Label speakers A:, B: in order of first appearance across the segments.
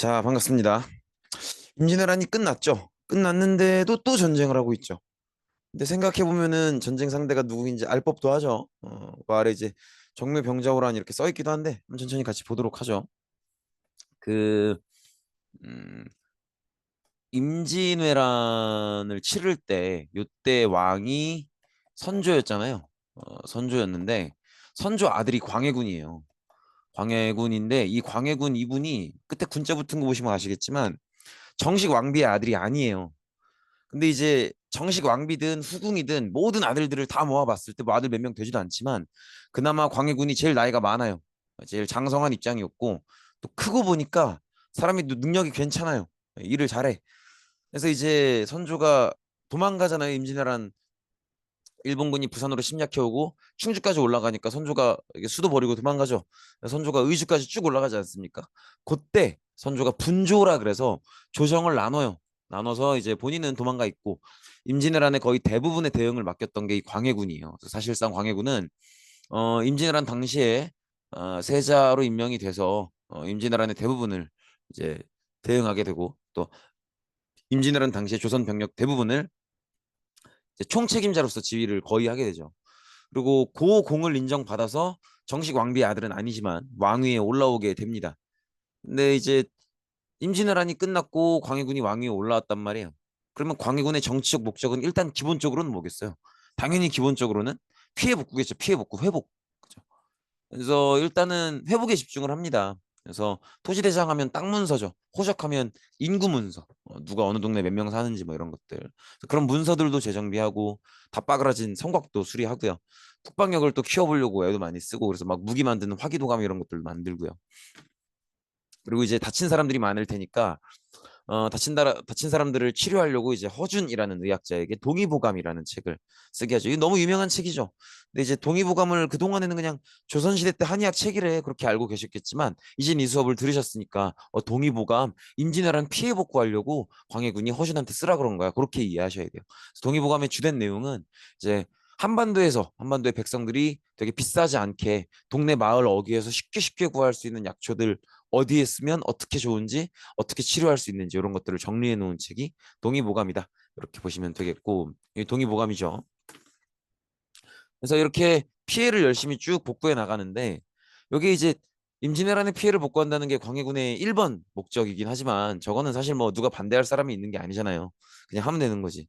A: 자, 반갑습니다. 임진왜란이 끝났죠. 끝났는데도 또 전쟁을 하고 있죠. 근데 생각해 보면은 전쟁 상대가 누구인지 알 법도 하죠. 어, 그 아래 이제 정묘병자호란 이렇게 써 있기도 한데 천천히 같이 보도록 하죠. 그 음, 임진왜란을 치를 때 요때 왕이 선조였잖아요. 어, 선조였는데 선조 아들이 광해군이에요. 광해군인데 이 광해군 이분이 끝에 군자 붙은 거 보시면 아시겠지만 정식 왕비의 아들이 아니에요. 근데 이제 정식 왕비든 후궁이든 모든 아들들을 다 모아봤을 때 뭐 아들 몇 명 되지도 않지만 그나마 광해군이 제일 나이가 많아요. 제일 장성한 입장이었고 또 크고 보니까 사람이 또 능력이 괜찮아요. 일을 잘해. 그래서 이제 선조가 도망가잖아요. 임진왜란 일본군이 부산으로 침략해오고 충주까지 올라가니까 선조가 수도 버리고 도망가죠. 선조가 의주까지 쭉 올라가지 않습니까? 그때 선조가 분조라 그래서 조정을 나눠요. 나눠서 이제 본인은 도망가 있고 임진왜란의 거의 대부분의 대응을 맡겼던 게 이 광해군이에요. 사실상 광해군은 어, 임진왜란 당시에 어, 세자로 임명이 돼서 어, 임진왜란의 대부분을 이제 대응하게 되고 또 임진왜란 당시에 조선 병력 대부분을 총책임자로서 지휘를 거의 하게 되죠. 그리고 고 공을 인정받아서 정식 왕비의 아들은 아니지만 왕위에 올라오게 됩니다. 근데 이제 임진왜란이 끝났고 광해군이 왕위에 올라왔단 말이에요. 그러면 광해군의 정치적 목적은 일단 기본적으로는 뭐겠어요? 당연히 기본적으로는 피해 복구겠죠. 피해 복구, 회복. 그죠? 그래서 일단은 회복에 집중을 합니다. 그래서 토지대장 하면 땅 문서죠. 호적하면 인구 문서. 어, 누가 어느 동네 몇 명 사는지 뭐 이런 것들. 그런 문서들도 재정비하고 다 빠그라진 성곽도 수리하고요. 국방력을 또 키워보려고 애도 많이 쓰고 그래서 막 무기 만드는 화기도감 이런 것들 만들고요. 그리고 이제 다친 사람들이 많을 테니까 어, 다친, 다, 다친 사람들을 치료하려고 이제 허준이라는 의학자에게 동의보감이라는 책을 쓰게 하죠. 이게 너무 유명한 책이죠. 근데 이제 동의보감을 그동안에는 그냥 조선시대 때 한의학 책이래 그렇게 알고 계셨겠지만 이제 이 수업을 들으셨으니까 어, 동의보감 임진왜란 피해 복구하려고 광해군이 허준한테 쓰라 그런 거야. 그렇게 이해하셔야 돼요. 동의보감의 주된 내용은 이제 한반도에서 한반도의 백성들이 되게 비싸지 않게 동네 마을 어귀에서 쉽게 쉽게 구할 수 있는 약초들 어디에 쓰면 어떻게 좋은지 어떻게 치료할 수 있는지 이런 것들을 정리해 놓은 책이 동의보감이다. 이렇게 보시면 되겠고 이 동의보감이죠. 그래서 이렇게 피해를 열심히 쭉 복구해 나가는데 여기 이제 임진왜란의 피해를 복구한다는 게 광해군의 1번 목적이긴 하지만 저거는 사실 뭐 누가 반대할 사람이 있는 게 아니잖아요. 그냥 하면 되는 거지.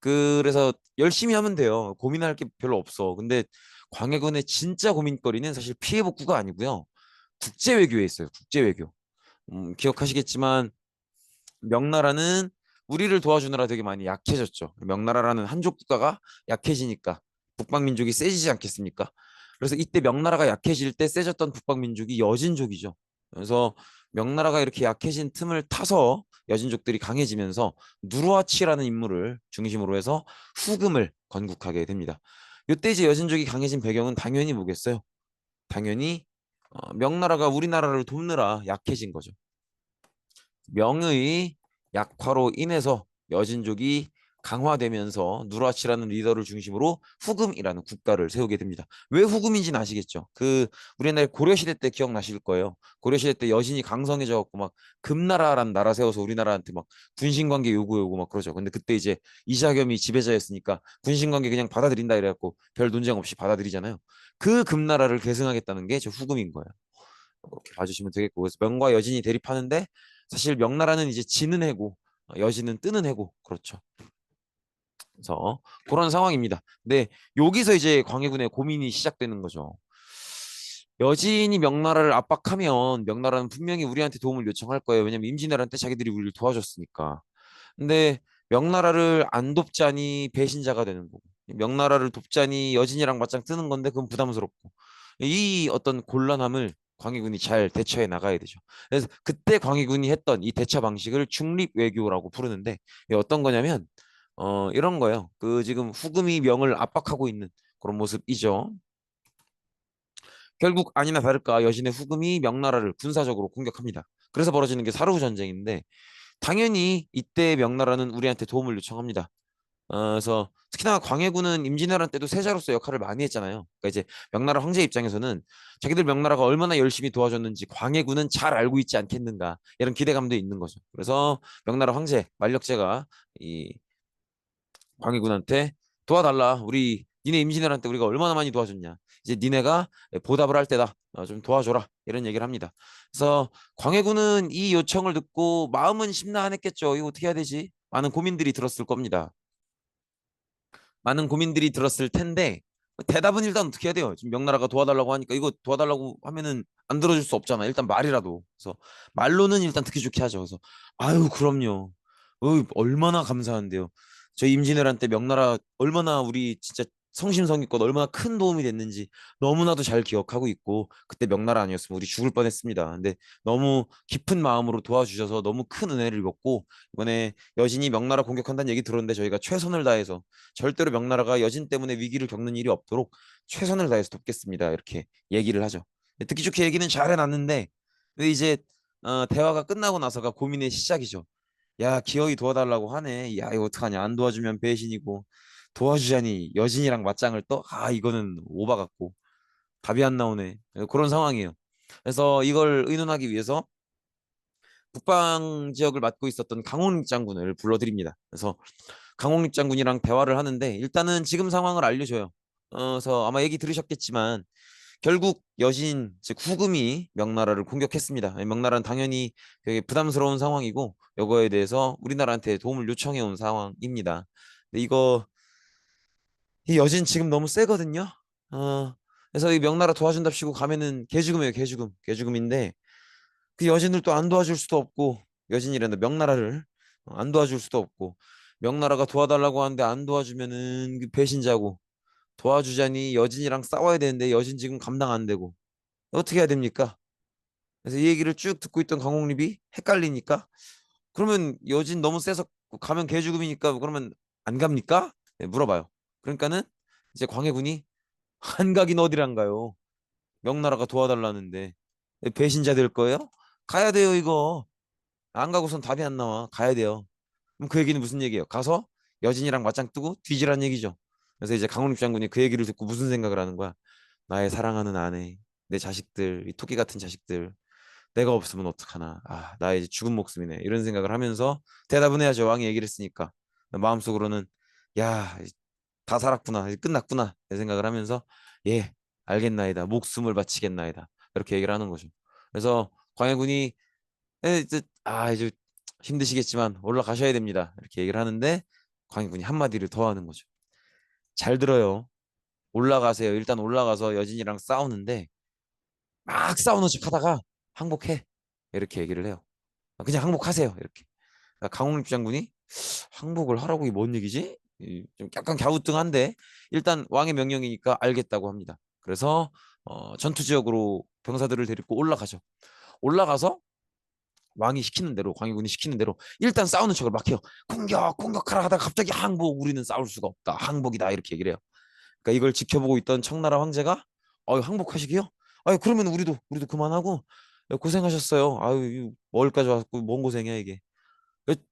A: 그래서 열심히 하면 돼요. 고민할 게 별로 없어. 근데 광해군의 진짜 고민거리는 사실 피해 복구가 아니고요. 국제 외교에 있어요. 국제 외교. 음, 기억하시겠지만 명나라는 우리를 도와주느라 되게 많이 약해졌죠. 명나라라는 한족 국가가 약해지니까 북방 민족이 세지지 않겠습니까? 그래서 이때 명나라가 약해질 때 세졌던 북방 민족이 여진족이죠. 그래서 명나라가 이렇게 약해진 틈을 타서 여진족들이 강해지면서 누르하치라는 인물을 중심으로 해서 후금을 건국하게 됩니다. 이때 이제 여진족이 강해진 배경은 당연히 뭐겠어요? 당연히 어, 명나라가 우리나라를 돕느라 약해진 거죠. 명의 약화로 인해서 여진족이 강화되면서 누라치라는 리더를 중심으로 후금이라는 국가를 세우게 됩니다. 왜 후금인지는 아시겠죠? 그 우리나라 고려시대 때 기억나실 거예요. 고려시대 때 여진이 강성해져 갖고 막 금나라라는 나라 세워서 우리나라한테 막 군신관계 요구하고 막 그러죠. 근데 그때 이제 이자겸이 지배자였으니까 군신관계 그냥 받아들인다 이래갖고 별 논쟁 없이 받아들이잖아요. 그 금나라를 계승하겠다는 게저 후금인 거예요. 그렇게 봐주시면 되겠고 그래서 명과 여진이 대립하는데 사실 명나라는 이제 지는 해고 여진은 뜨는 해고 그렇죠. 그래서 그런 상황입니다. 근데 여기서 이제 광해군의 고민이 시작되는 거죠. 여진이 명나라를 압박하면 명나라는 분명히 우리한테 도움을 요청할 거예요. 왜냐면 임진왜란 때 자기들이 우리를 도와줬으니까. 근데 명나라를 안 돕자니 배신자가 되는 거고 명나라를 돕자니 여진이랑 맞짱 뜨는 건데 그건 부담스럽고 이 어떤 곤란함을 광해군이 잘 대처해 나가야 되죠. 그래서 그때 광해군이 했던 이 대처 방식을 중립 외교라고 부르는데 어떤 거냐면 어, 이런 거예요. 그 지금 후금이 명을 압박하고 있는 그런 모습이죠. 결국 아니나 다를까 여신의 후금이 명나라를 군사적으로 공격합니다. 그래서 벌어지는 게 사르후 전쟁인데 당연히 이때 명나라는 우리한테 도움을 요청합니다. 어, 그래서 특히나 광해군은 임진왜란 때도 세자로서 역할을 많이 했잖아요. 그러니까 이제 명나라 황제 입장에서는 자기들 명나라가 얼마나 열심히 도와줬는지 광해군은 잘 알고 있지 않겠는가 이런 기대감도 있는 거죠. 그래서 명나라 황제 만력제가 이 광해군한테 도와달라. 우리 니네 임진왜란 때 우리가 얼마나 많이 도와줬냐. 이제 니네가 보답을 할 때다. 어, 좀 도와줘라. 이런 얘기를 합니다. 그래서 광해군은 이 요청을 듣고 마음은 심란했겠죠. 이거 어떻게 해야 되지? 많은 고민들이 들었을 겁니다. 많은 고민들이 들었을 텐데 대답은 일단 어떻게 해야 돼요? 지금 명나라가 도와달라고 하니까 이거 도와달라고 하면은 안 들어줄 수 없잖아. 일단 말이라도. 그래서 말로는 일단 듣기 좋게 하죠. 그래서 아유 그럼요. 어이, 얼마나 감사한데요. 저희 임진왜란 때 명나라 얼마나 우리 진짜 성심성의껏 얼마나 큰 도움이 됐는지 너무나도 잘 기억하고 있고 그때 명나라 아니었으면 우리 죽을 뻔했습니다. 근데 너무 깊은 마음으로 도와주셔서 너무 큰 은혜를 입었고 이번에 여진이 명나라 공격한다는 얘기 들었는데 저희가 최선을 다해서 절대로 명나라가 여진 때문에 위기를 겪는 일이 없도록 최선을 다해서 돕겠습니다. 이렇게 얘기를 하죠. 듣기 좋게 얘기는 잘 해놨는데 근데 이제 어, 대화가 끝나고 나서가 고민의 시작이죠. 야 기어이 도와달라고 하네. 야 이거 어떡하냐 안 도와주면 배신이고 도와주자니 여진이랑 맞짱을 떠? 아 이거는 오바 같고 답이 안 나오네. 그런 상황이에요. 그래서 이걸 의논하기 위해서 북방 지역을 맡고 있었던 강홍립 장군을 불러드립니다. 그래서 강홍립 장군이랑 대화를 하는데 일단은 지금 상황을 알려줘요. 어, 그래서 아마 얘기 들으셨겠지만 결국 여신 즉 후금이 명나라를 공격했습니다. 명나라는 당연히 되게 부담스러운 상황이고 이거에 대해서 우리나라한테 도움을 요청해 온 상황입니다. 근데 이거 이 여진 지금 너무 세거든요. 어, 그래서 이 명나라 도와준답시고 가면은 개죽음이에요, 개죽음, 개죽음인데 그 여진을 또 안 도와줄 수도 없고 여진이란다 명나라를 안 도와줄 수도 없고 명나라가 도와달라고 하는데 안 도와주면은 그 배신자고 도와주자니 여진이랑 싸워야 되는데 여진 지금 감당 안 되고 어떻게 해야 됩니까? 그래서 이 얘기를 쭉 듣고 있던 강홍립이 헷갈리니까 그러면 여진 너무 세서 가면 개죽음이니까 그러면 안 갑니까? 네, 물어봐요. 그러니까는 이제 광해군이 안 가긴 어디란가요? 명나라가 도와달라는데 배신자 될 거예요? 가야 돼요 이거. 안 가고선 답이 안 나와. 가야 돼요. 그럼 그 얘기는 무슨 얘기예요? 가서 여진이랑 맞짱 뜨고 뒤지란 얘기죠. 그래서 이제 강훈립 장군이 그 얘기를 듣고 무슨 생각을 하는 거야? 나의 사랑하는 아내, 내 자식들, 이 토끼 같은 자식들, 내가 없으면 어떡하나? 아, 나의 이제 죽은 목숨이네. 이런 생각을 하면서 대답은 해야죠. 왕이 얘기를 했으니까. 마음속으로는 야, 다 살았구나. 이제 끝났구나. 내 생각을 하면서 예, 알겠나이다. 목숨을 바치겠나이다. 이렇게 얘기를 하는 거죠. 그래서 광해군이 에, 이제 아, 이제 힘드시겠지만 올라가셔야 됩니다. 이렇게 얘기를 하는데 광해군이 한마디를 더 하는 거죠. 잘 들어요. 올라가세요. 일단 올라가서 여진이랑 싸우는데 막 싸우는 척 하다가 항복해. 이렇게 얘기를 해요. 그냥 항복하세요. 이렇게. 그러니까 강홍립 장군이 항복을 하라고 이게 뭔 얘기지? 좀 약간 갸우뚱한데 일단 왕의 명령이니까 알겠다고 합니다. 그래서 어, 전투 지역으로 병사들을 데리고 올라가죠. 올라가서 왕이 시키는 대로 광해군이 시키는 대로 일단 싸우는 척을 막 해요. 공격 공격하라 하다가 갑자기 항복 우리는 싸울 수가 없다. 항복이다 이렇게 얘기를 해요. 그러니까 이걸 지켜보고 있던 청나라 황제가 아유 항복하시게요? 아유 그러면 우리도 우리도 그만하고 고생하셨어요. 아유 멀까지 왔고 뭔 고생이야 이게.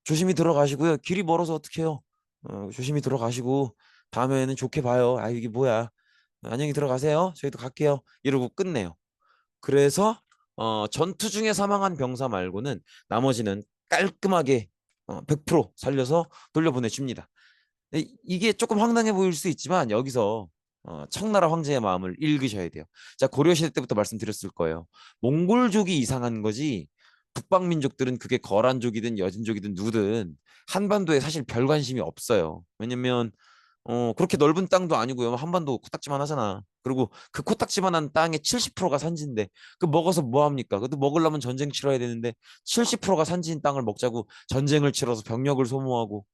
A: 조심히 들어가시고요. 길이 멀어서 어떡해요. 어, 조심히 들어가시고 다음에는 좋게 봐요. 아 이게 뭐야. 안녕히 들어가세요. 저희도 갈게요. 이러고 끝내요. 그래서 어, 전투 중에 사망한 병사 말고는 나머지는 깔끔하게 어, 100% 살려서 돌려보내줍니다. 이게 조금 황당해 보일 수 있지만 여기서 어, 청나라 황제의 마음을 읽으셔야 돼요. 자 고려 시대 때부터 말씀드렸을 거예요. 몽골족이 이상한 거지 북방 민족들은 그게 거란족이든 여진족이든 누구든 한반도에 사실 별 관심이 없어요. 왜냐면 어 그렇게 넓은 땅도 아니고요. 한반도 코딱지만 하잖아. 그리고 그 코딱지만 한 땅의 70%가 산지인데 그 먹어서 뭐 합니까? 그것도 먹으려면 전쟁 치러야 되는데 70%가 산지인 땅을 먹자고 전쟁을 치러서 병력을 소모하고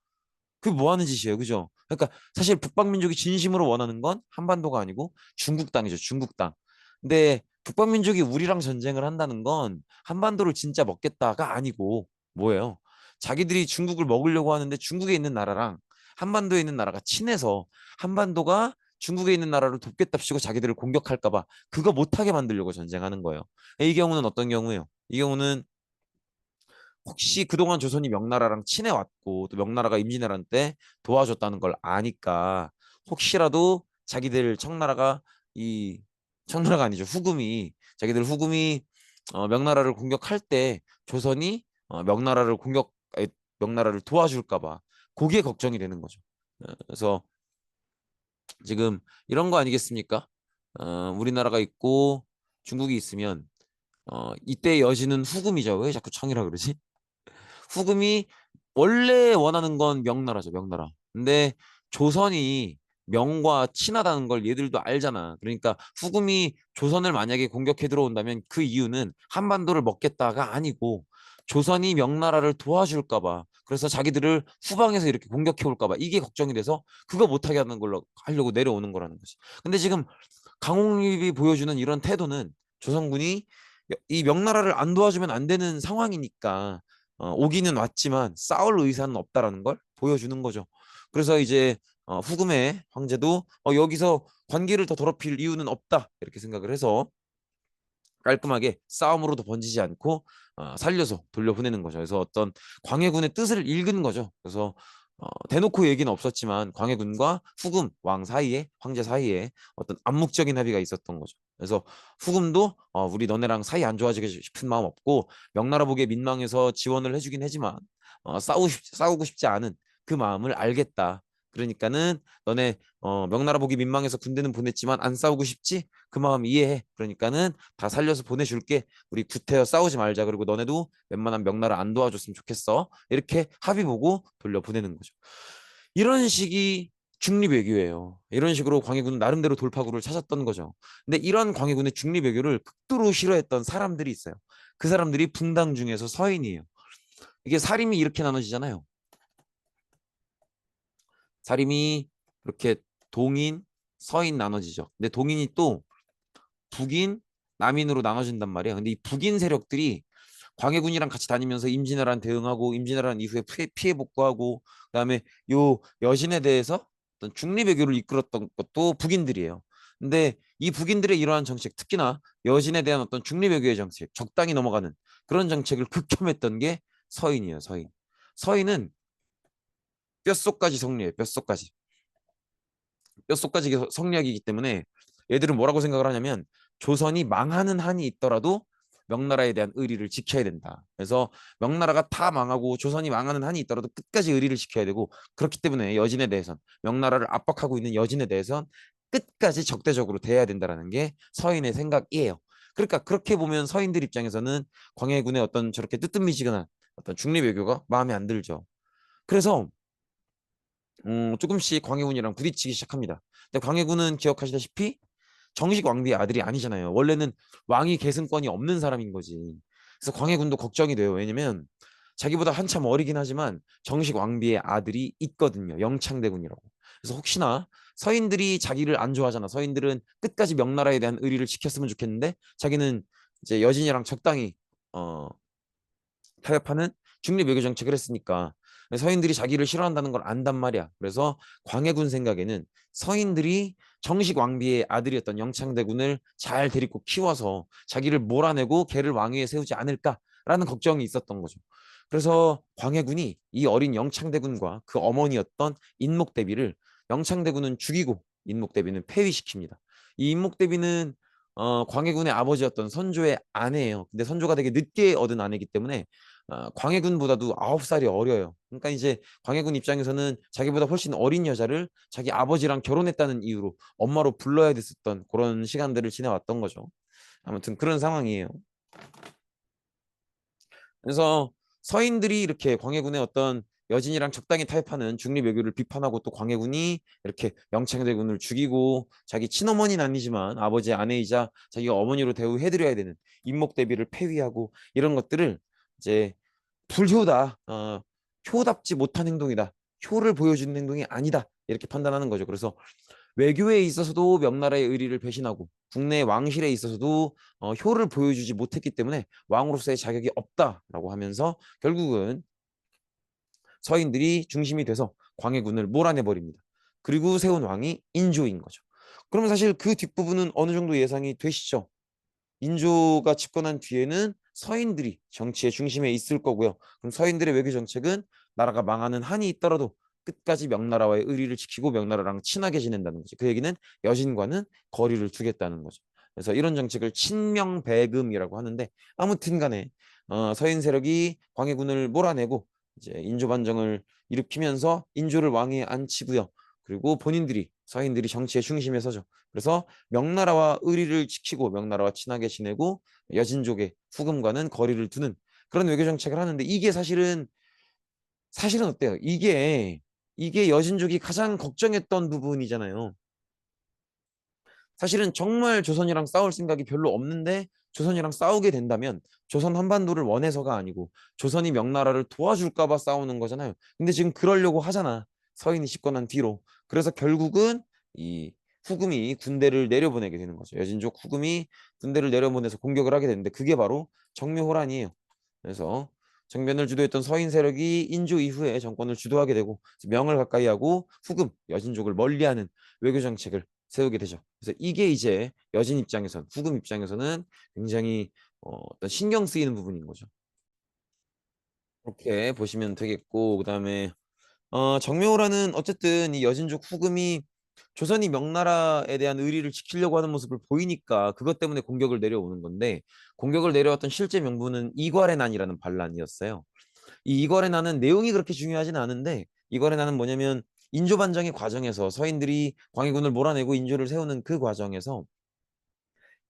A: 그게 뭐 하는 짓이에요. 그죠? 그러니까 사실 북방 민족이 진심으로 원하는 건 한반도가 아니고 중국 땅이죠. 중국 땅. 근데 북방 민족이 우리랑 전쟁을 한다는 건 한반도를 진짜 먹겠다가 아니고 뭐예요? 자기들이 중국을 먹으려고 하는데 중국에 있는 나라랑 한반도에 있는 나라가 친해서 한반도가 중국에 있는 나라를 돕겠답시고 자기들을 공격할까봐 그거 못하게 만들려고 전쟁하는 거예요. 이 경우는 어떤 경우예요? 이 경우는 혹시 그동안 조선이 명나라랑 친해왔고 또 명나라가 임진왜란 때 도와줬다는 걸 아니까 혹시라도 자기들 청나라가 이 청나라가 아니죠 후금이 자기들 후금이 어, 명나라를 공격할 때 조선이 어, 명나라를 공격 명나라를 도와줄까봐 그게 걱정이 되는 거죠. 어, 그래서 지금 이런 거 아니겠습니까? 어, 우리나라가 있고 중국이 있으면 어, 이때 여지는 후금이죠. 왜 자꾸 청이라 그러지? 후금이 원래 원하는 건 명나라죠. 명나라. 근데 조선이 명과 친하다는 걸 얘들도 알잖아. 그러니까 후금이 조선을 만약에 공격해 들어온다면 그 이유는 한반도를 먹겠다가 아니고 조선이 명나라를 도와줄까 봐. 그래서 자기들을 후방에서 이렇게 공격해 올까 봐. 이게 걱정이 돼서 그거 못하게 하는 걸로 하려고 내려오는 거라는 거지. 근데 지금 강홍립이 보여주는 이런 태도는 조선군이 이 명나라를 안 도와주면 안 되는 상황이니까 어, 오기는 왔지만 싸울 의사는 없다라는 걸 보여주는 거죠. 그래서 이제 어, 후금의 황제도 어, 여기서 관계를 더 더럽힐 이유는 없다 이렇게 생각을 해서 깔끔하게 싸움으로도 번지지 않고 어, 살려서 돌려보내는 거죠. 그래서 어떤 광해군의 뜻을 읽은 거죠. 그래서 어, 대놓고 얘기는 없었지만 광해군과 후금 왕 사이에 황제 사이에 어떤 암묵적인 합의가 있었던 거죠. 그래서 후금도 어, 우리 너네랑 사이 안 좋아지고 싶은 마음 없고 명나라 복에 민망해서 지원을 해주긴 하지만 어, 싸우 싸우고 싶지 않은 그 마음을 알겠다. 그러니까는 너네 어, 명나라 복이 민망해서 군대는 보냈지만 안 싸우고 싶지? 그 마음 이해해. 그러니까는 다 살려서 보내줄게. 우리 구태여 싸우지 말자. 그리고 너네도 웬만한 명나라 안 도와줬으면 좋겠어. 이렇게 합의 보고 돌려 보내는 거죠. 이런 식이 중립 외교예요. 이런 식으로 광해군은 나름대로 돌파구를 찾았던 거죠. 근데 이런 광해군의 중립 외교를 극도로 싫어했던 사람들이 있어요. 그 사람들이 붕당 중에서 서인이에요. 이게 사림이 이렇게 나눠지잖아요. 사림이 이렇게 동인, 서인 나눠지죠. 근데 동인이 또 북인, 남인으로 나눠진단 말이에요. 근데 이 북인 세력들이 광해군이랑 같이 다니면서 임진왜란 대응하고 임진왜란 이후에 피해, 피해 복구하고 그다음에 요 여신에 대해서 어떤 중립 외교를 이끌었던 것도 북인들이에요. 근데 이 북인들의 이러한 정책, 특히나 여신에 대한 어떤 중립 외교의 정책, 적당히 넘어가는 그런 정책을 극혐했던 게 서인이에요. 서인. 서인은 뼛속까지 성리해. 뼛속까지. 뼛속까지 성리학이기 때문에 얘들은 뭐라고 생각을 하냐면 조선이 망하는 한이 있더라도 명나라에 대한 의리를 지켜야 된다. 그래서 명나라가 다 망하고 조선이 망하는 한이 있더라도 끝까지 의리를 지켜야 되고 그렇기 때문에 여진에 대해선 명나라를 압박하고 있는 여진에 대해선 끝까지 적대적으로 대해야 된다라는 게 서인의 생각이에요. 그러니까 그렇게 보면 서인들 입장에서는 광해군의 어떤 저렇게 뜨뜻미지근한 어떤 중립 외교가 마음에 안 들죠. 그래서 음, 조금씩 광해군이랑 부딪히기 시작합니다. 근데 광해군은 기억하시다시피 정식 왕비의 아들이 아니잖아요. 원래는 왕위 계승권이 없는 사람인 거지. 그래서 광해군도 걱정이 돼요. 왜냐면 자기보다 한참 어리긴 하지만 정식 왕비의 아들이 있거든요. 영창대군이라고. 그래서 혹시나 서인들이 자기를 안 좋아하잖아. 서인들은 끝까지 명나라에 대한 의리를 지켰으면 좋겠는데 자기는 이제 여진이랑 적당히 어 타협하는 중립 외교 정책을 했으니까 서인들이 자기를 싫어한다는 걸 안단 말이야. 그래서 광해군 생각에는 서인들이 정식 왕비의 아들이었던 영창대군을 잘 데리고 키워서 자기를 몰아내고 걔를 왕위에 세우지 않을까라는 걱정이 있었던 거죠. 그래서 광해군이 이 어린 영창대군과 그 어머니였던 인목대비를 영창대군은 죽이고 인목대비는 폐위시킵니다. 이 인목대비는 어, 광해군의 아버지였던 선조의 아내예요. 근데 선조가 되게 늦게 얻은 아내이기 때문에 어, 광해군보다도 아홉 살이 어려요. 그러니까 이제 광해군 입장에서는 자기보다 훨씬 어린 여자를 자기 아버지랑 결혼했다는 이유로 엄마로 불러야 됐었던 그런 시간들을 지내왔던 거죠. 아무튼 그런 상황이에요. 그래서 서인들이 이렇게 광해군의 어떤 여진이랑 적당히 타협하는 중립 외교를 비판하고 또 광해군이 이렇게 영창대군을 죽이고 자기 친어머니는 아니지만 아버지의 아내이자 자기가 어머니로 대우해드려야 되는 인목대비를 폐위하고 이런 것들을 이제 불효다, 어, 효답지 못한 행동이다, 효를 보여주는 행동이 아니다 이렇게 판단하는 거죠. 그래서 외교에 있어서도 명나라의 의리를 배신하고 국내 왕실에 있어서도 어, 효를 보여주지 못했기 때문에 왕으로서의 자격이 없다라고 하면서 결국은 서인들이 중심이 돼서 광해군을 몰아내 버립니다. 그리고 세운 왕이 인조인 거죠. 그러면 사실 그 뒷부분은 어느 정도 예상이 되시죠? 인조가 집권한 뒤에는 서인들이 정치의 중심에 있을 거고요. 그럼 서인들의 외교 정책은 나라가 망하는 한이 있더라도 끝까지 명나라와의 의리를 지키고 명나라랑 친하게 지낸다는 거죠. 그 얘기는 여진과는 거리를 두겠다는 거죠. 그래서 이런 정책을 친명배금이라고 하는데 아무튼 간에 어, 서인 세력이 광해군을 몰아내고 이제 인조 반정을 일으키면서 인조를 왕위에 앉히고요. 그리고 본인들이 서인들이 정치의 중심에 서죠. 그래서 명나라와 의리를 지키고 명나라와 친하게 지내고 여진족의 후금과는 거리를 두는 그런 외교 정책을 하는데 이게 사실은 사실은 어때요? 이게 이게 여진족이 가장 걱정했던 부분이잖아요. 사실은 정말 조선이랑 싸울 생각이 별로 없는데 조선이랑 싸우게 된다면 조선 한반도를 원해서가 아니고 조선이 명나라를 도와줄까 봐 싸우는 거잖아요. 근데 지금 그러려고 하잖아. 서인이 집권한 뒤로. 그래서 결국은 이 후금이 군대를 내려보내게 되는 거죠. 여진족 후금이 군대를 내려보내서 공격을 하게 되는데 그게 바로 정묘호란이에요. 그래서 정변을 주도했던 서인 세력이 인조 이후에 정권을 주도하게 되고 명을 가까이 하고 후금 여진족을 멀리하는 외교 정책을 세우게 되죠. 그래서 이게 이제 여진 입장에선 후금 입장에서는 굉장히 어, 어떤 신경 쓰이는 부분인 거죠. 이렇게 보시면 되겠고 그다음에 어, 정묘호란은 어쨌든 이 여진족 후금이 조선이 명나라에 대한 의리를 지키려고 하는 모습을 보이니까 그것 때문에 공격을 내려오는 건데 공격을 내려왔던 실제 명분은 이괄의 난이라는 반란이었어요. 이 이괄의 난은 내용이 그렇게 중요하진 않은데 이괄의 난은 뭐냐면 인조 반정의 과정에서 서인들이 광해군을 몰아내고 인조를 세우는 그 과정에서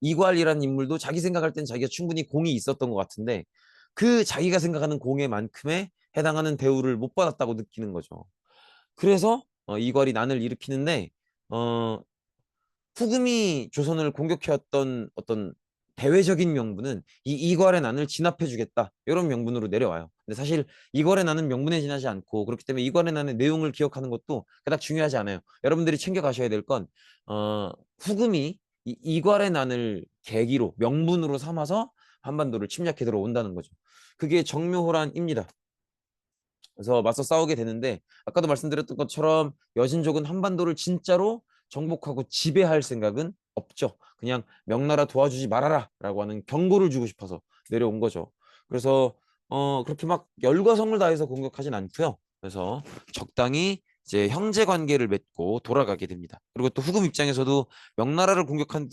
A: 이괄이라는 인물도 자기 생각할 땐 자기가 충분히 공이 있었던 것 같은데 그 자기가 생각하는 공에만큼의 해당하는 대우를 못 받았다고 느끼는 거죠. 그래서 어, 이괄이 난을 일으키는데 어, 후금이 조선을 공격해왔던 어떤 대외적인 명분은 이 이괄의 난을 진압해주겠다 이런 명분으로 내려와요. 근데 사실 이괄의 난은 명분에 지나지 않고 그렇기 때문에 이괄의 난의 내용을 기억하는 것도 그닥 중요하지 않아요. 여러분들이 챙겨가셔야 될건 어, 후금이 이 이괄의 난을 계기로 명분으로 삼아서 한반도를 침략해 들어온다는 거죠. 그게 정묘호란입니다. 그래서 맞서 싸우게 되는데 아까도 말씀드렸던 것처럼 여진족은 한반도를 진짜로 정복하고 지배할 생각은 없죠. 그냥 명나라 도와주지 말아라 라고 하는 경고를 주고 싶어서 내려온 거죠. 그래서 어 그렇게 막 열과 성을 다해서 공격하진 않고요. 그래서 적당히 이제 형제 관계를 맺고 돌아가게 됩니다. 그리고 또 후금 입장에서도 명나라를 공격하는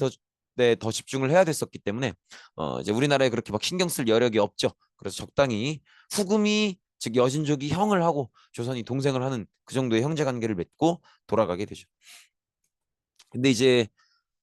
A: 데더 집중을 해야 됐었기 때문에 어 이제 우리나라에 그렇게 막 신경 쓸 여력이 없죠. 그래서 적당히 후금이 즉 여진족이 형을 하고 조선이 동생을 하는 그 정도의 형제 관계를 맺고 돌아가게 되죠. 근데 이제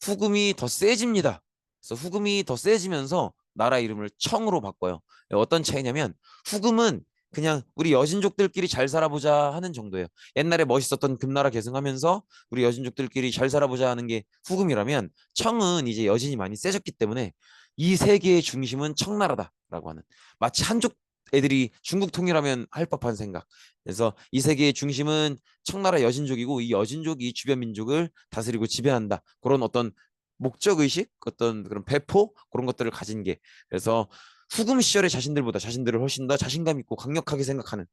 A: 후금이 더 세집니다. 그래서 후금이 더 세지면서 나라 이름을 청으로 바꿔요. 어떤 차이냐면 후금은 그냥 우리 여진족들끼리 잘 살아보자 하는 정도예요. 옛날에 멋있었던 금나라 계승하면서 우리 여진족들끼리 잘 살아보자 하는 게 후금이라면 청은 이제 여진이 많이 세졌기 때문에 이 세계의 중심은 청나라다라고 하는 마치 한족 애들이 중국 통일하면 할 법한 생각. 그래서 이 세계의 중심은 청나라 여진족이고 이 여진족이 주변 민족을 다스리고 지배한다. 그런 어떤 목적 의식, 어떤 그런 배포 그런 것들을 가진 게 그래서 후금 시절의 자신들보다 자신들을 훨씬 더 자신감 있고 강력하게 생각하는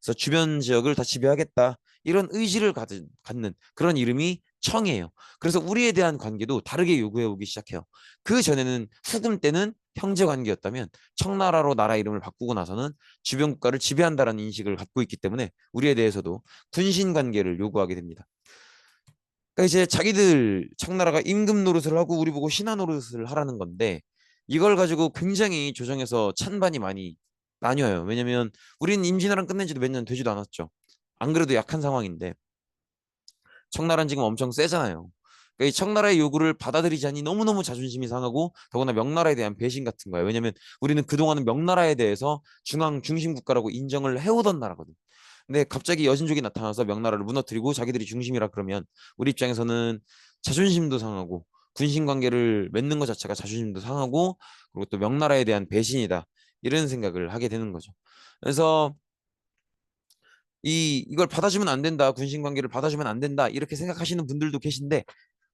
A: 그래서 주변 지역을 다 지배하겠다 이런 의지를 가진, 갖는 그런 이름이 청이에요. 그래서 우리에 대한 관계도 다르게 요구해 오기 시작해요. 그 전에는 후금 때는 형제 관계였다면 청나라로 나라 이름을 바꾸고 나서는 주변 국가를 지배한다는 인식을 갖고 있기 때문에 우리에 대해서도 군신 관계를 요구하게 됩니다. 그러니까 이제 자기들 청나라가 임금 노릇을 하고 우리 보고 신하 노릇을 하라는 건데 이걸 가지고 굉장히 조정에서 찬반이 많이 나뉘어요. 왜냐면 우리는 임진왜란 끝낸 지도 몇 년 되지도 않았죠. 안 그래도 약한 상황인데 청나라는 지금 엄청 세잖아요. 그러니까 이 청나라의 요구를 받아들이자니 너무너무 자존심이 상하고 더구나 명나라에 대한 배신 같은 거예요. 왜냐면 우리는 그동안은 명나라에 대해서 중앙 중심 국가라고 인정을 해오던 나라거든. 근데 갑자기 여진족이 나타나서 명나라를 무너뜨리고 자기들이 중심이라 그러면 우리 입장에서는 자존심도 상하고 군신 관계를 맺는 것 자체가 자존심도 상하고 그리고 또 명나라에 대한 배신이다 이런 생각을 하게 되는 거죠. 그래서 이 이걸 받아주면 안 된다 군신 관계를 받아주면 안 된다 이렇게 생각하시는 분들도 계신데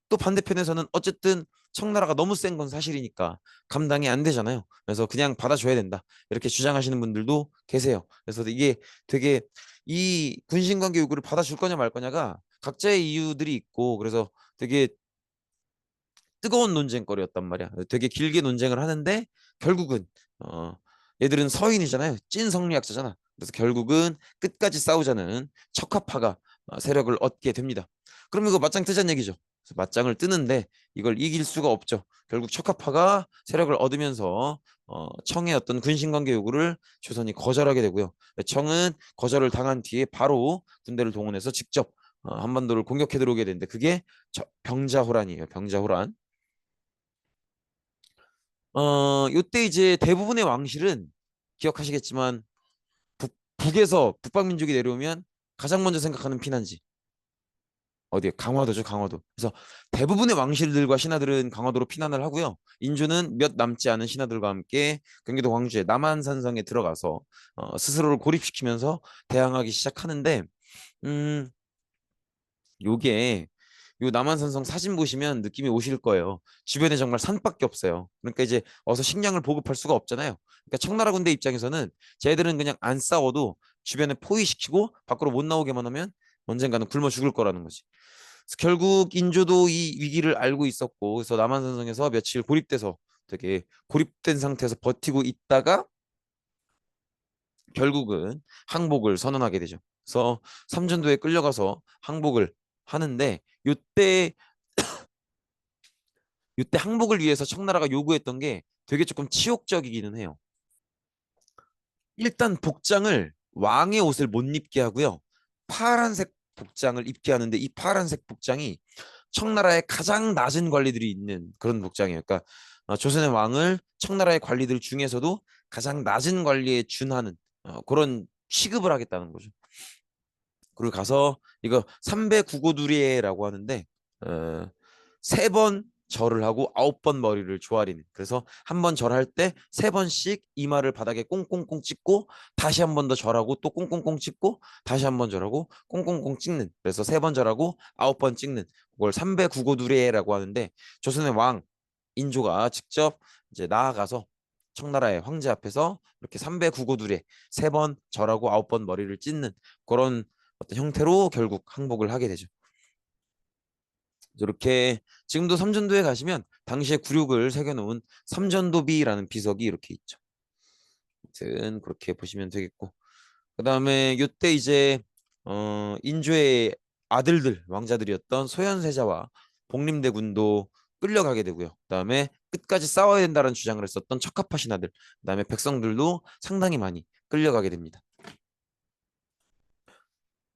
A: 또 반대편에서는 어쨌든 청나라가 너무 센 건 사실이니까 감당이 안 되잖아요. 그래서 그냥 받아줘야 된다 이렇게 주장하시는 분들도 계세요. 그래서 이게 되게 이 군신 관계 요구를 받아줄 거냐 말 거냐가 각자의 이유들이 있고 그래서 되게 뜨거운 논쟁거리였단 말이야. 되게 길게 논쟁을 하는데 결국은 어, 얘들은 서인이잖아요. 찐 성리학자잖아. 그래서 결국은 끝까지 싸우자는 척화파가 어, 세력을 얻게 됩니다. 그럼 이거 맞짱 뜨자는 얘기죠. 맞짱을 뜨는데 이걸 이길 수가 없죠. 결국 척화파가 세력을 얻으면서 어, 청의 어떤 군신관계 요구를 조선이 거절하게 되고요. 청은 거절을 당한 뒤에 바로 군대를 동원해서 직접 어, 한반도를 공격해 들어오게 되는데 그게 저, 병자호란이에요. 병자호란. 어, 요때 이제 대부분의 왕실은 기억하시겠지만 북, 북에서 북방 민족이 내려오면 가장 먼저 생각하는 피난지. 어디에? 강화도죠 강화도. 그래서 대부분의 왕실들과 신하들은 강화도로 피난을 하고요. 인주는 몇 남지 않은 신하들과 함께 경기도 광주의 남한산성에 들어가서 어, 스스로를 고립시키면서 대항하기 시작하는데 음 요게 요 남한산성 사진 보시면 느낌이 오실 거예요. 주변에 정말 산밖에 없어요. 그러니까 이제 어서 식량을 보급할 수가 없잖아요. 그러니까 청나라 군대 입장에서는 쟤들은 그냥 안 싸워도 주변에 포위시키고 밖으로 못 나오게만 하면 언젠가는 굶어 죽을 거라는 거지. 결국 인조도 이 위기를 알고 있었고 그래서 남한산성에서 며칠 고립돼서 되게 고립된 상태에서 버티고 있다가 결국은 항복을 선언하게 되죠. 그래서 삼전도에 끌려가서 항복을 하는데 이때 이때 항복을 위해서 청나라가 요구했던 게 되게 조금 치욕적이기는 해요. 일단 복장을 왕의 옷을 못 입게 하고요. 파란색 복장을 입게 하는데 이 파란색 복장이 청나라의 가장 낮은 관리들이 있는 그런 복장이에요. 그러니까 어, 조선의 왕을 청나라의 관리들 중에서도 가장 낮은 관리에 준하는 어, 그런 취급을 하겠다는 거죠. 그리고 가서 이거 삼배 구고두리에라고 하는데 어, 세 번 절을 하고 아홉 번 머리를 조아리는. 그래서 한 번 절할 때 세 번씩 이마를 바닥에 꽁꽁꽁 찍고 다시 한 번 더 절하고 또 꽁꽁꽁 찍고 다시 한 번 절하고 꽁꽁꽁 찍는. 그래서 세 번 절하고 아홉 번 찍는. 그걸 삼배 구고두리에라고 하는데 조선의 왕 인조가 직접 이제 나아가서 청나라의 황제 앞에서 이렇게 삼배 구고두리에 세번 절하고 아홉 번 머리를 찢는 그런 어떤 형태로 결국 항복을 하게 되죠. 이렇게 지금도 삼전도에 가시면 당시에 굴욕을 새겨놓은 삼전도비라는 비석이 이렇게 있죠. 아무튼 그렇게 보시면 되겠고 그 다음에 이때 이제 어, 인조의 아들들 왕자들이었던 소현세자와 복림대군도 끌려가게 되고요. 그 다음에 끝까지 싸워야 된다는 주장을 했었던 척합파 신하들, 그 다음에 백성들도 상당히 많이 끌려가게 됩니다.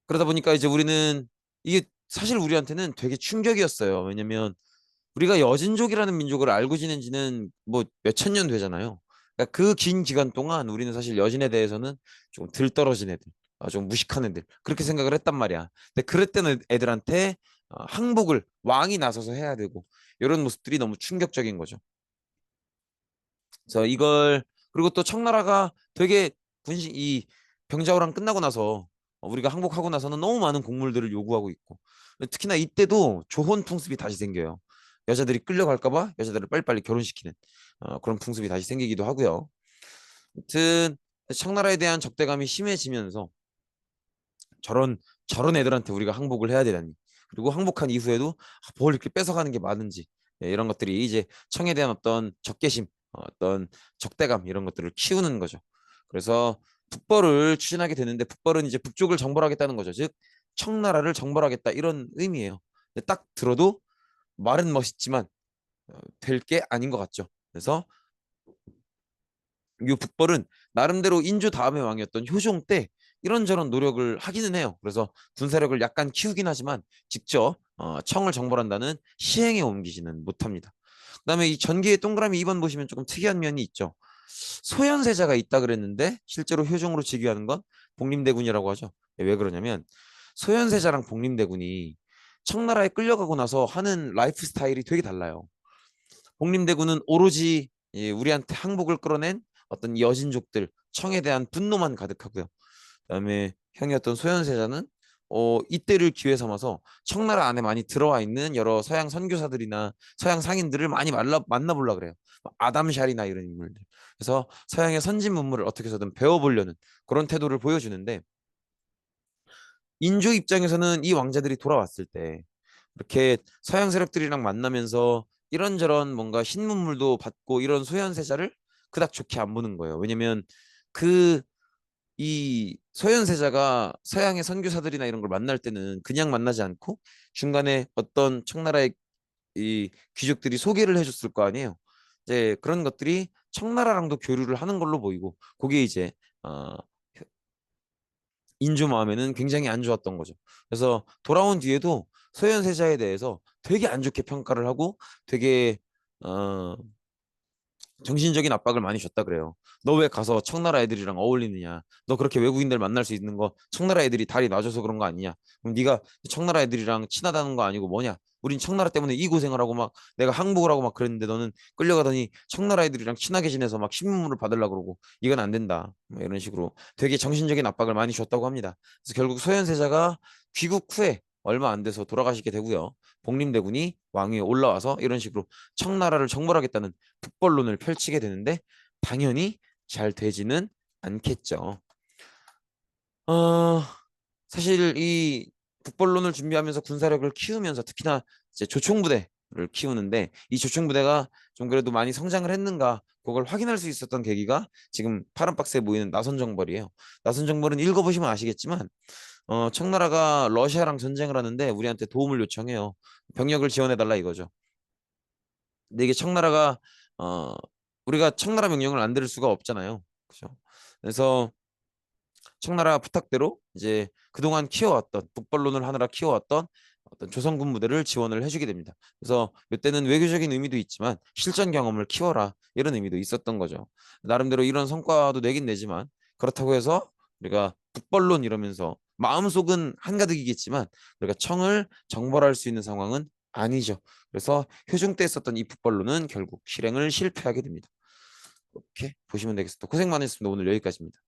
A: 그러다 보니까 이제 우리는 이게 사실 우리한테는 되게 충격이었어요. 왜냐면 우리가 여진족이라는 민족을 알고 지낸 지는 뭐 몇천 년 되잖아요. 그러니까 그 긴 기간 동안 우리는 사실 여진에 대해서는 좀 들떨어진 애들, 아, 좀 무식한 애들 그렇게 생각을 했단 말이야. 근데 그랬던 애들한테 어, 항복을 왕이 나서서 해야 되고 이런 모습들이 너무 충격적인 거죠. 그래서 이걸 그리고 또 청나라가 되게 군신 이 병자호란 끝나고 나서 우리가 항복하고 나서는 너무 많은 곡물들을 요구하고 있고 특히나 이때도 조혼 풍습이 다시 생겨요. 여자들이 끌려갈까봐 여자들을 빨리빨리 결혼시키는 어, 그런 풍습이 다시 생기기도 하고요. 아무튼 청나라에 대한 적대감이 심해지면서 저런 저런 애들한테 우리가 항복을 해야 되다니 그리고 항복한 이후에도 아, 뭘 이렇게 뺏어가는 게 많은지 네, 이런 것들이 이제 청에 대한 어떤 적개심 어떤 적대감 이런 것들을 키우는 거죠. 그래서 북벌을 추진하게 되는데 북벌은 이제 북쪽을 정벌하겠다는 거죠. 즉 청나라를 정벌하겠다 이런 의미예요. 딱 들어도 말은 멋있지만 어, 될게 아닌 것 같죠. 그래서 이 북벌은 나름대로 인조 다음의 왕이었던 효종 때 이런저런 노력을 하기는 해요. 그래서 군사력을 약간 키우긴 하지만 직접 어, 청을 정벌한다는 시행에 옮기지는 못합니다. 그 다음에 이 전기의 동그라미 2번 보시면 조금 특이한 면이 있죠. 소현세자가 있다 그랬는데 실제로 효종으로 즉위하는 건 복림대군이라고 하죠. 왜 그러냐면 소현세자랑 복림대군이 청나라에 끌려가고 나서 하는 라이프 스타일이 되게 달라요. 복림대군은 오로지 우리한테 항복을 끌어낸 어떤 여진족들 청에 대한 분노만 가득하고요. 그다음에 형이었던 소현세자는 어, 이때를 기회 삼아서 청나라 안에 많이 들어와 있는 여러 서양 선교사들이나 서양 상인들을 많이 만나, 만나보려 그래요. 아담 샬이나 이런 인물들. 그래서 서양의 선진 문물을 어떻게 해서든 배워보려는 그런 태도를 보여주는데 인조 입장에서는 이 왕자들이 돌아왔을 때 이렇게 서양 세력들이랑 만나면서 이런저런 뭔가 신문물도 받고 이런 소현세자를 그닥 좋게 안 보는 거예요. 왜냐면 그 이 소현세자가 서양의 선교사들이나 이런 걸 만날 때는 그냥 만나지 않고 중간에 어떤 청나라의 이 귀족들이 소개를 해줬을 거 아니에요. 이제 그런 것들이 청나라랑도 교류를 하는 걸로 보이고 그게 이제 어, 인조 마음에는 굉장히 안 좋았던 거죠. 그래서 돌아온 뒤에도 소현세자에 대해서 되게 안 좋게 평가를 하고 되게 어, 정신적인 압박을 많이 줬다 그래요. 너 왜 가서 청나라 애들이랑 어울리느냐? 너 그렇게 외국인들 만날 수 있는 거 청나라 애들이 다리 놔줘서 그런 거 아니냐? 그럼 네가 청나라 애들이랑 친하다는 거 아니고 뭐냐? 우린 청나라 때문에 이 고생을 하고 막 내가 항복을 하고 막 그랬는데 너는 끌려가더니 청나라 애들이랑 친하게 지내서 막 신문물을 받으려고 그러고 이건 안 된다. 뭐 이런 식으로 되게 정신적인 압박을 많이 줬다고 합니다. 그래서 결국 소현세자가 귀국 후에 얼마 안 돼서 돌아가시게 되고요. 복림대군이 왕위에 올라와서 이런 식으로 청나라를 정벌하겠다는 북벌론을 펼치게 되는데 당연히 잘 되지는 않겠죠. 어, 사실 이 북벌론을 준비하면서 군사력을 키우면서 특히나 이제 조총부대를 키우는데 이 조총부대가 좀 그래도 많이 성장을 했는가 그걸 확인할 수 있었던 계기가 지금 파란 박스에 보이는 나선정벌이에요. 나선정벌은 읽어보시면 아시겠지만 어, 청나라가 러시아랑 전쟁을 하는데 우리한테 도움을 요청해요. 병력을 지원해달라 이거죠. 근데 이게 청나라가 어, 우리가 청나라 명령을 안 들을 수가 없잖아요. 그죠? 그래서 청나라 부탁대로 이제 그동안 키워왔던 북벌론을 하느라 키워왔던 어떤 조선 군부대를 지원을 해주게 됩니다. 그래서 이때는 외교적인 의미도 있지만 실전 경험을 키워라 이런 의미도 있었던 거죠. 나름대로 이런 성과도 내긴 내지만 그렇다고 해서 우리가 북벌론 이러면서 마음속은 한가득이겠지만 우리가 청을 정벌할 수 있는 상황은 아니죠. 그래서 효중 때 썼던 이 북벌론은 결국 실행을 실패하게 됩니다. 이렇게 보시면 되겠습니다. 고생 많으셨습니다. 오늘 여기까지입니다.